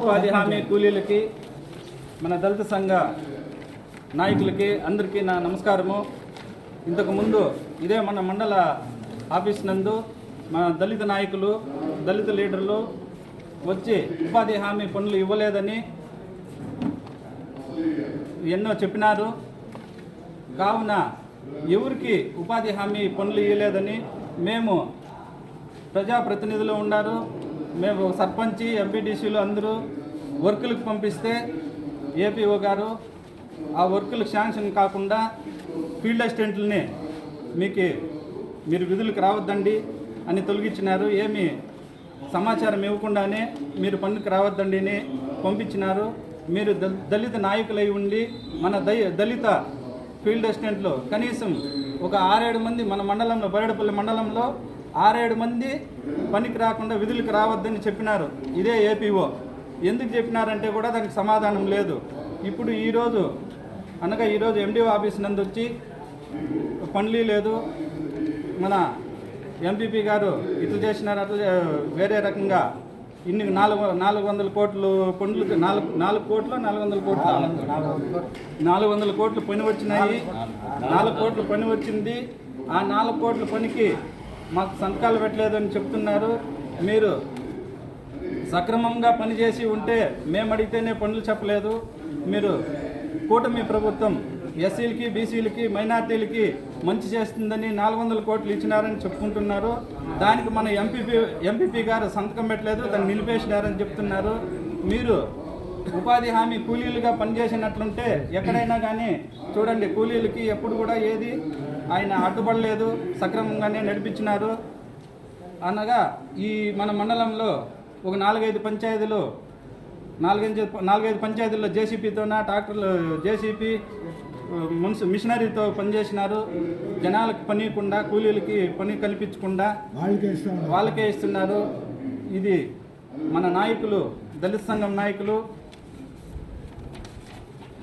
ఉపాధి హామీ కూలీలకి మన దళిత సంఘ నాయకులకి అందరికీ నా నమస్కారము. ఇంతకుముందు ఇదే మన మండల ఆఫీస్ నందు మన దళిత నాయకులు దళిత లీడర్లు వచ్చి ఉపాధి హామీ పనులు ఇవ్వలేదని ఎన్నో చెప్పినారు. కావున ఎవరికి ఉపాధి హామీ పనులు ఇవ్వలేదని మేము ప్రజాప్రతినిధులు ఉన్నారు. మేము సర్పంచి ఎంపీటీసీలు అందరూ వర్కులకు పంపిస్తే ఏపీఓ గారు ఆ వర్కులకు శాంక్షన్ కాకుండా ఫీల్డ్ అసిస్టెంట్లని మీకు మీరు విధులకు రావద్దండి అని తొలగించినారు. ఏమి సమాచారం ఇవ్వకుండానే మీరు పనులకు రావద్దండి అని పంపించినారు. మీరు దళిత నాయకులై ఉండి మన దయ దళిత ఫీల్డ్ అసిస్టెంట్లు కనీసం ఒక ఆరేడు మంది మన మండలంలో బయడపల్లి మండలంలో ఆరేడు మంది పనికి రాకుండా విధులకు రావద్దని చెప్పినారు. ఇదే ఏపీఓ. ఎందుకు చెప్పినారంటే కూడా దానికి సమాధానం లేదు. ఇప్పుడు ఈరోజు అనగా ఈరోజు ఎండిఓ ఆఫీస్ నందు వచ్చి పనులు లేదు. మన ఎంపీపీ గారు ఇట్లా చేసినారు అట్లా వేరే రకంగా ఇన్ని నాలుగు నాలుగు వందల కోట్లు పనులు నాలుగు నాలుగు కోట్లు నాలుగు వందల కోట్లు? నాలుగు వందల కోట్లు పని వచ్చినాయి. నాలుగు కోట్లు పని వచ్చింది. ఆ నాలుగు కోట్ల పనికి మాకు సంతకాలు పెట్టలేదని చెప్తున్నారు. మీరు సక్రమంగా పనిచేసి ఉంటే మేము అడిగితేనే పనులు చెప్పలేదు. మీరు కూటమి ప్రభుత్వం ఎస్సీలకి బీసీలకి మైనార్టీలకి మంచి చేస్తుందని నాలుగు వందల కోట్లు ఇచ్చినారని చెప్పుకుంటున్నారు. దానికి మన ఎంపీపీ ఎంపీపీ గారు సంతకం పెట్టలేదు దాన్ని నిలిపేసినారని చెప్తున్నారు. మీరు ఉపాధి హామీ కూలీలుగా పనిచేసినట్లుంటే ఎక్కడైనా కానీ చూడండి కూలీలకి ఎప్పుడు కూడా ఏది ఆయన అడ్డుపడలేదు సక్రమంగానే నడిపించినారు. అనగా ఈ మన మండలంలో ఒక నాలుగైదు పంచాయతీలు నాలుగైదు నాలుగైదు పంచాయతీల్లో జేసీపీతోన ట్రాక్టర్లు జేసీపీ మున్సి మిషనరీతో పనిచేసినారు. జనాలకు పనియకుండా కూలీలకి పని కల్పించకుండా వాళ్ళకే ఇస్తాం వాళ్ళకే ఇస్తున్నారు. ఇది మన నాయకులు దళిత సంఘం నాయకులు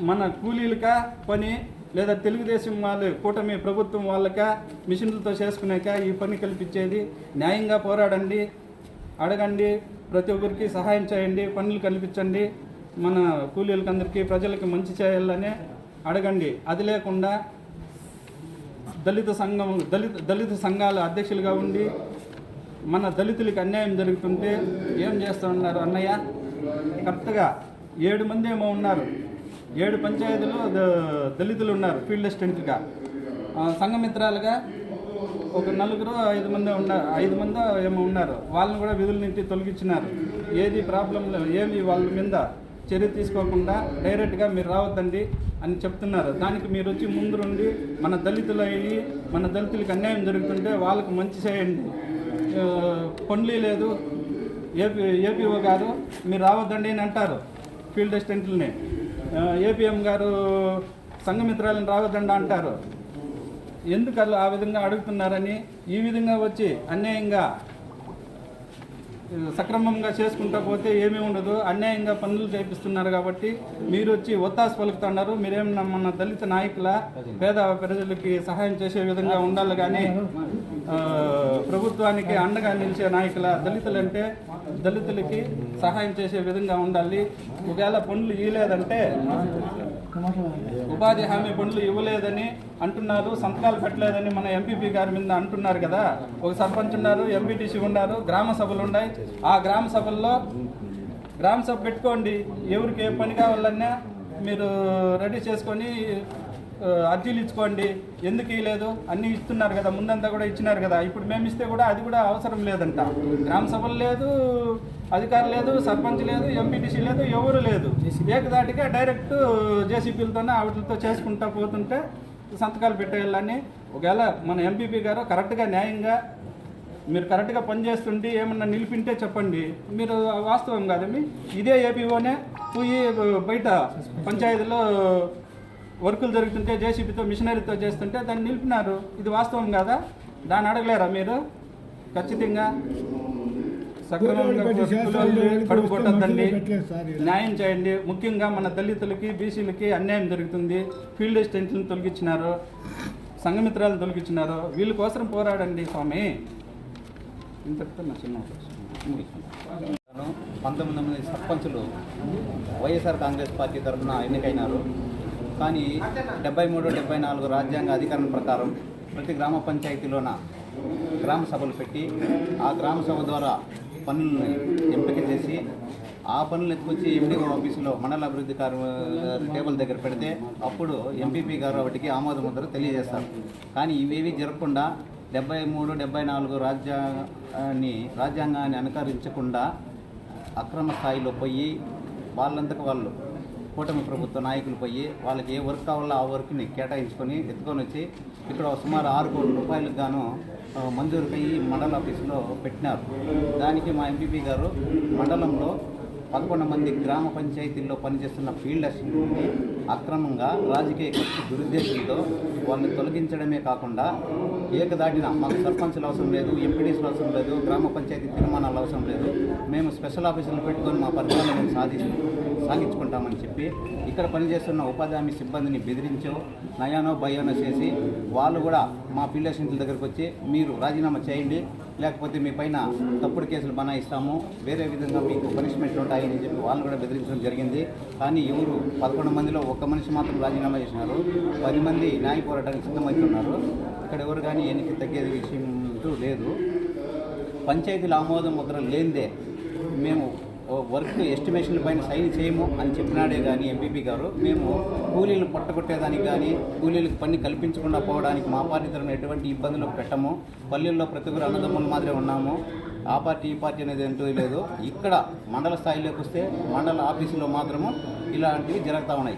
మన కూలీలక పని లేదా తెలుగుదేశం వాళ్ళు కూటమి ప్రభుత్వం వాళ్ళక మిషన్లతో చేసుకునేక ఈ పని కల్పించేది. న్యాయంగా పోరాడండి అడగండి ప్రతి ఒక్కరికి సహాయం చేయండి పనులు కల్పించండి. మన కూలీలకి అందరికీ ప్రజలకి మంచి చేయాలని అడగండి. అది లేకుండా దళిత సంఘం దళిత దళిత సంఘాల అధ్యక్షులుగా ఉండి మన దళితులకి అన్యాయం జరుగుతుంటే ఏం చేస్తూ ఉన్నారు అన్నయ్య? కరెక్ట్గా ఏడు మంది ఏమో ఉన్నారు. ఏడు పంచాయతీలు దళితులు ఉన్నారు ఫీల్డ్ అసిస్టెంట్లుగా సంఘమిత్రాలుగా ఒక నలుగురు ఐదు మంది ఉన్నారు ఐదు మంది ఏమో ఉన్నారు. వాళ్ళని కూడా విధుల నుంచి తొలగించినారు. ఏది ప్రాబ్లం ఏమి వాళ్ళ మీద చర్య తీసుకోకుండా డైరెక్ట్గా మీరు రావద్దండి అని చెప్తున్నారు. దానికి మీరు వచ్చి ముందు నుండి మన దళితులు అయ్యి మన దళితులకు అన్యాయం జరుగుతుంటే వాళ్ళకు మంచి చేయండి. ఆ, లేదు. ఏపీ ఏపీఓ గారు మీరు రావద్దండి అని అంటారు ఫీల్డ్ అసిస్టెంట్లని ఏపీఎం గారు సంఘమిత్రాలను రావద్దండి అంటారు. ఎందుకు ఆ విధంగా అడుగుతున్నారని ఈ విధంగా వచ్చి అన్యాయంగా సక్రమంగా చేసుకుంటా పోతే ఏమీ ఉండదు. అన్యాయంగా పనులు చేపిస్తున్నారు కాబట్టి మీరు వచ్చి ఒత్తాసు పలుకుతున్నారు మీరేం మన దళిత నాయకుల పేద ప్రజలకి సహాయం చేసే విధంగా ఉండాలి కానీ ప్రభుత్వానికి అండగా నిలిచే నాయకుల దళితులంటే దళితులకి సహాయం చేసే విధంగా ఉండాలి. ఒకవేళ పనులు ఇవ్వలేదంటే ఉపాధి హామీ పనులు ఇవ్వలేదని అంటున్నారు సంతకాలు పెట్టలేదని మన ఎంపీపీ గారి మీద అంటున్నారు కదా. ఒక సర్పంచ్ ఉన్నారు ఎంపీటీసీ ఉన్నారు గ్రామ సభలు ఉన్నాయి. ఆ గ్రామ సభల్లో గ్రామ సభ పెట్టుకోండి. ఎవరికి ఏ పని కావాలన్నా మీరు రెడీ చేసుకొని అర్జీలు ఇచ్చుకోండి. ఎందుకు ఇవ్వలేదు అన్నీ ఇస్తున్నారు కదా ముందంతా కూడా ఇచ్చినారు కదా. ఇప్పుడు మేము ఇస్తే కూడా అది కూడా అవసరం లేదంట. గ్రామ సభలు లేదు అధికారం లేదు సర్పంచ్ లేదు ఎంపీటీసీ లేదు ఎవరు లేదు. ఏకదాటిగా డైరెక్ట్ జేసీపీలతోనే వాటితో చేసుకుంటా పోతుంటే సంతకాలు పెట్టేయాలని. ఒకవేళ మన ఎంపీపీ గారు కరెక్ట్గా న్యాయంగా మీరు కరెక్ట్గా పనిచేస్తుంటే ఏమన్నా నిలిపింటే చెప్పండి. మీరు వాస్తవం కాదండి ఇదే ఏపీఓనే పోయి బయట పంచాయతీలో వర్కులు జరుగుతుంటే జేసీబీతో మిషనరీతో చేస్తుంటే దాన్ని నిలిపినారు. ఇది వాస్తవం కాదా? దాన్ని అడగలేరా మీరు? ఖచ్చితంగా సక్రమంగా కడుపు కొట్టద్దండి. న్యాయం చేయండి. ముఖ్యంగా మన దళితులకి బీసీలకి అన్యాయం జరుగుతుంది. ఫీల్డ్ అసిస్టెంట్లను తొలగించినారు. సంఘమిత్రాలను తొలగించినారు. వీళ్ళ కోసం పోరాడండి స్వామి. ఇంతటితో నా చిన్న. పంతొమ్మిది మంది సర్పంచులు వైఎస్ఆర్ కాంగ్రెస్ పార్టీ తరఫున ఎన్నికైనారు. కానీ డెబ్బై మూడు డెబ్బై నాలుగు రాజ్యాంగ అధికారం ప్రకారం ప్రతి గ్రామ పంచాయతీలోన గ్రామ సభలు పెట్టి ఆ గ్రామ సభ ద్వారా పనులను ఎంపిక చేసి ఆ పనులు ఎత్తుకొచ్చి ఎండిఓ ఆఫీసులో మండల అభివృద్ధి టేబుల్ దగ్గర పెడితే అప్పుడు ఎంపీపీ గారు వాటికి ఆమోద ముద్ర తెలియజేస్తారు. కానీ ఇవేవి జరగకుండా డెబ్బై మూడు డెబ్బై నాలుగు రాజ్యాన్ని రాజ్యాంగాన్ని అనుకరించకుండా అక్రమ స్థాయిలో పోయి వాళ్ళంతకు వాళ్ళు కూటమి ప్రభుత్వ నాయకులు పోయి వాళ్ళకి ఏ వర్క్ కావాలో ఆ వర్క్ని కేటాయించుకొని ఎత్తుకొని వచ్చి ఇక్కడ సుమారు ఆరు కోట్ల రూపాయలకు గాను ఆ, మంజూరుకై మండల ఆఫీసులో పెట్టినారు. దానికి మా ఎంపీపీ గారు మండలంలో పదకొండు మంది గ్రామ పంచాయతీల్లో పనిచేస్తున్న ఫీల్డ్ అసిస్టెంట్ని అక్రమంగా రాజకీయ ఖర్చు దురుద్దేశంతో వాళ్ళని తొలగించడమే కాకుండా ఏకదాటిన మాకు సర్పంచులు అవసరం లేదు ఎంపీడీసీలు అవసరం లేదు గ్రామ పంచాయతీ తీర్మానాలు అవసరం లేదు. మేము స్పెషల్ ఆఫీసులు పెట్టుకొని మా పరిపాలన మేము సాధి సాగించుకుంటామని చెప్పి ఇక్కడ పనిచేస్తున్న ఉపాధి హామీ సిబ్బందిని బెదిరించో నయానో భయానో చేసి వాళ్ళు కూడా మా ఫీల్డ్ అసిస్టెంట్ల దగ్గరకు వచ్చి మీరు రాజీనామా చేయండి లేకపోతే మీ పైన తప్పుడు కేసులు బనాయిస్తాము వేరే విధంగా మీకు పనిష్మెంట్లు ఉంటాయని చెప్పి వాళ్ళు కూడా బెదిరించడం జరిగింది. కానీ ఎవరు పదకొండు మందిలో ఒక్క మనిషి మాత్రం రాజీనామా చేసినారు. పది మంది న్యాయ పోరాటానికి సిద్ధమవుతున్నారు. ఇక్కడ ఎవరు కానీ ఎన్నిక తగ్గేది విషయం లేదు. పంచాయతీల ఆమోదం ముద్ర లేనిదే మేము వర్క్ ఎస్టిమేషన్ల పైన సైన్ చేయము అని చెప్పినాడే కానీ ఎంపీపీ గారు. మేము కూలీలు పట్టగొట్టేదానికి కానీ కూలీలకు పని కల్పించకుండా పోవడానికి మా పార్టీ తరఫున ఎటువంటి ఇబ్బందులు పెట్టము. పల్లెల్లో ప్రతి ఒక్కరు అన్నదమ్ముల మాదిరే ఉన్నాము. ఆ పార్టీ ఈ పార్టీ అనేది ఏంటో లేదు ఇక్కడ మండల స్థాయిలోకి వస్తే మండల ఆఫీసులో మాత్రము ఇలాంటివి జరుగుతూ ఉన్నాయి.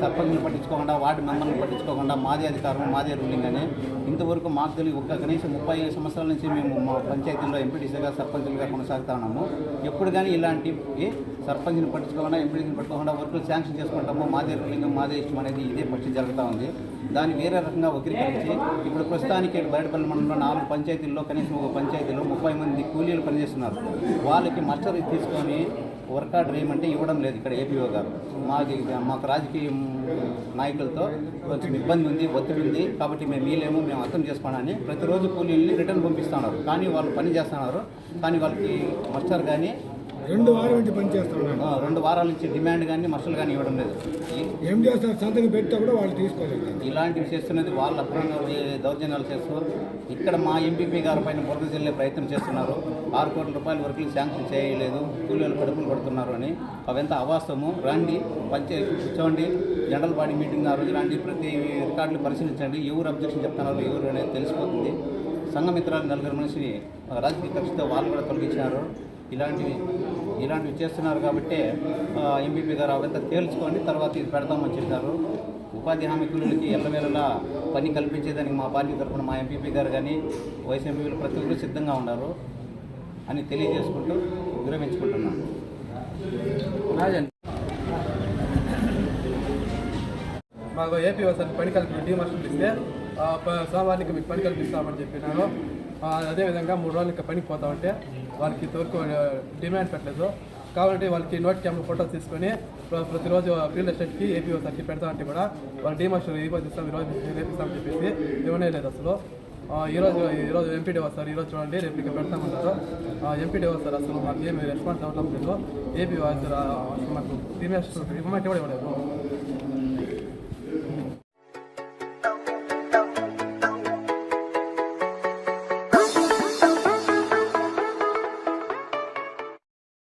సర్పంచ్ని పట్టించుకోకుండా వార్డు మెంబర్ని పట్టించుకోకుండా మాదే అధికారం మాదే రూలింగ్ అని ఇంతవరకు మాకు తెలియదు. ఒక్క కనీసం ముప్పై ఐదు సంవత్సరాల నుంచి మేము మా పంచాయతీల్లో ఎంపీటీసీగా సర్పంచులుగా కొనసాగుతా ఉన్నాము. ఎప్పుడు కానీ ఇలాంటివి సర్పంచ్ని పట్టించుకోకుండా ఎంపీడీని పట్టుకోకుండా వర్కులు శాంక్షన్ చేసుకుంటాము మాదే రూలింగ్ మాదే ఇష్టం అనేది ఇదే పరిస్థితి జరుగుతూ ఉంది. దాన్ని వేరే రకంగా వక్రీకరించి ఇప్పుడు ప్రస్తుతానికి బయటపల్లి మండలంలో నాలుగు పంచాయతీల్లో కనీసం ఒక పంచాయతీలో ముప్పై మంది కూలీలు పనిచేస్తున్నారు. వాళ్ళకి మస్టర్ తీసుకొని వర్క్ ఆర్డర్ ఏమంటే ఇవ్వడం లేదు ఇక్కడ ఏపీఓ గారు. మాది మాకు రాజకీయ నాయకులతో కొంచెం ఇబ్బంది ఉంది ఒత్తిడి ఉంది. కాబట్టి మేము వీలేము మేము అర్థం చేసుకోవడానికి ప్రతిరోజు కూలీల్ని రిటర్న్ పంపిస్తున్నారు కానీ వాళ్ళు పని చేస్తున్నారు కానీ వాళ్ళకి మస్టర్ కానీ రెండు వారం నుంచి పని చేస్తున్నాను ఆ, రెండు వారాల నుంచి డిమాండ్ కానీ మస్టర్లు కానీ ఇవ్వడం లేదు. ఏం చేస్తారు? సంతకం పెడితే కూడా వాళ్ళు తీసుకోలేదు. ఇలాంటివి చేస్తున్నది వాళ్ళు అక్రమంగా దౌర్జన్యాలు చేస్తూ ఇక్కడ మా ఎంపీపీ గారి పైన బురద చెల్లే ప్రయత్నం చేస్తున్నారు. ఆరు కోట్ల రూపాయల వరకు శాంక్షన్ చేయలేదు. కూలీలు కడుపులు పడుతున్నారు అని. అవంతా అవాస్తవము. రండి పంచాయతీ కూర్చోండి. జనరల్ బాడీ మీటింగ్ ఆ రోజు రండి. ప్రతి రికార్డులు పరిశీలించండి. ఎవరు అబ్జెక్షన్ చెప్తున్నారు ఎవరు అనేది తెలిసిపోతుంది. సంఘమిత్రాలు నలుగురు మనిషిని రాజకీయ కక్షతో వాళ్ళు కూడా తొలగించినారు. ఇలాంటివి ఇలాంటివి చేస్తున్నారు కాబట్టి ఎంపీపీ గారు అవంతా తేల్చుకొని తర్వాత ఇది పెడతామని చెప్పారు. ఉపాధి హామీ కూలీలకి ఎల్లవేళలా పని కల్పించేదానికి మా పార్టీ తరఫున మా ఎంపీపీ గారు కానీ వైస్ ఎంపీలు ప్రతి ఒక్కరు సిద్ధంగా ఉన్నారు అని తెలియజేసుకుంటూ విరమించుకుంటున్నాను మాకు ఏపీ ఒకసారి పని కల్పి టీ మాస్టర్ ఇస్తే ఆ, సోమవారానికి మీకు పని కల్పిస్తామని చెప్పినారు. అదేవిధంగా మూడు రోజులు పనికి పోతామంటే వాళ్ళకి ఇంతవరకు డిమాండ్ పెట్టలేదు. కాబట్టి వాళ్ళకి నోట్ క్యాంప్ ఫోటో తీసుకొని ప్రతిరోజు ఫీల్డ్ అసిస్టెంట్కి ఏపీ సార్కి పెడతా అంటే కూడా వాళ్ళు టీ మాస్టర్ ఈ రోజు ఇస్తాం ఈ రేపిస్తామని చెప్పేసి ఇవ్వనే లేదు అసలు. ఈరోజు ఈరోజు ఎంపీడీ వస్తారు ఈరోజు చూడండి రేపు ఇక పెడతామన్నారు ఎంపీడీ వస్తారు అసలు మాకు ఏమి రెస్పాన్స్ అవ్వడం లేదు ఏపీ వస్తారు మాకు డిమాస్టర్ ఇవ్వమంటే కూడా ఇవ్వలేదు.